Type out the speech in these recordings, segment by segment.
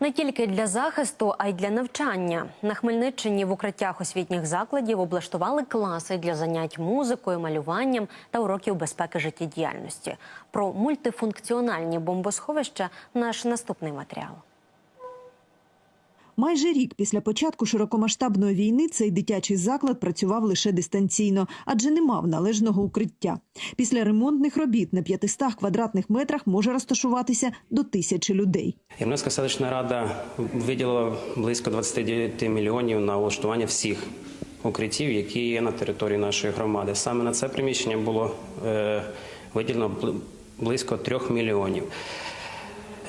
Не тільки для захисту, а й для навчання. На Хмельниччині в укриттях освітніх закладів облаштували класи для занять музикою, малюванням та уроків безпеки життєдіяльності. Про мультифункціональні бомбосховища наш наступний матеріал. Майже рік після початку широкомасштабної війни цей дитячий заклад працював лише дистанційно, адже не мав належного укриття. Після ремонтних робіт на 500 квадратних метрах може розташуватися до тисячі людей. Ямницька селищна рада виділила близько 29 мільйонів на влаштування всіх укриттів, які є на території нашої громади. Саме на це приміщення було е, виділено близько 3 мільйонів.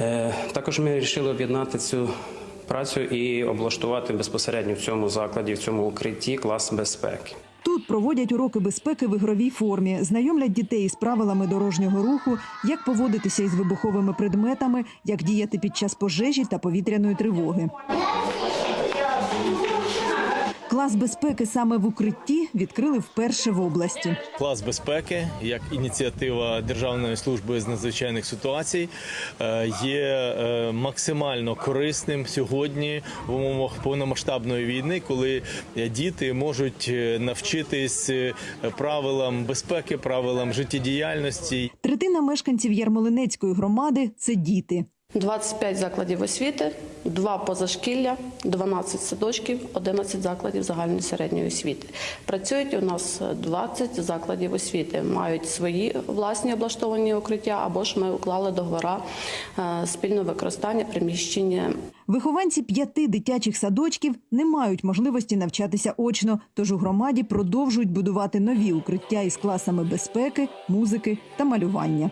Е, також ми вирішили об'єднати цю працю і облаштувати безпосередньо в цьому закладі, в цьому укритті клас безпеки. Тут проводять уроки безпеки в ігровій формі, знайомлять дітей з правилами дорожнього руху, як поводитися із вибуховими предметами, як діяти під час пожежі та повітряної тривоги. Клас безпеки саме в укритті відкрили вперше в області. Клас безпеки як ініціатива Державної служби з надзвичайних ситуацій е, є е, максимально корисним сьогодні в умовах повномасштабної війни, коли е, діти можуть навчитись правилам безпеки, правилам життєдіяльності. Третина мешканців Ярмолинецької громади це діти. 25 закладів освіти, 2 позашкілля, 12 садочків, 11 закладів загальної середньої освіти. Працюють у нас 20 закладів освіти, мають свої власні облаштовані укриття, або ж ми уклали договора е, спільного використання приміщення Вихованці п'яти дитячих садочків не мають можливості навчатися очно, тож у громаді продовжують будувати нові укриття із класами безпеки, музики та малювання.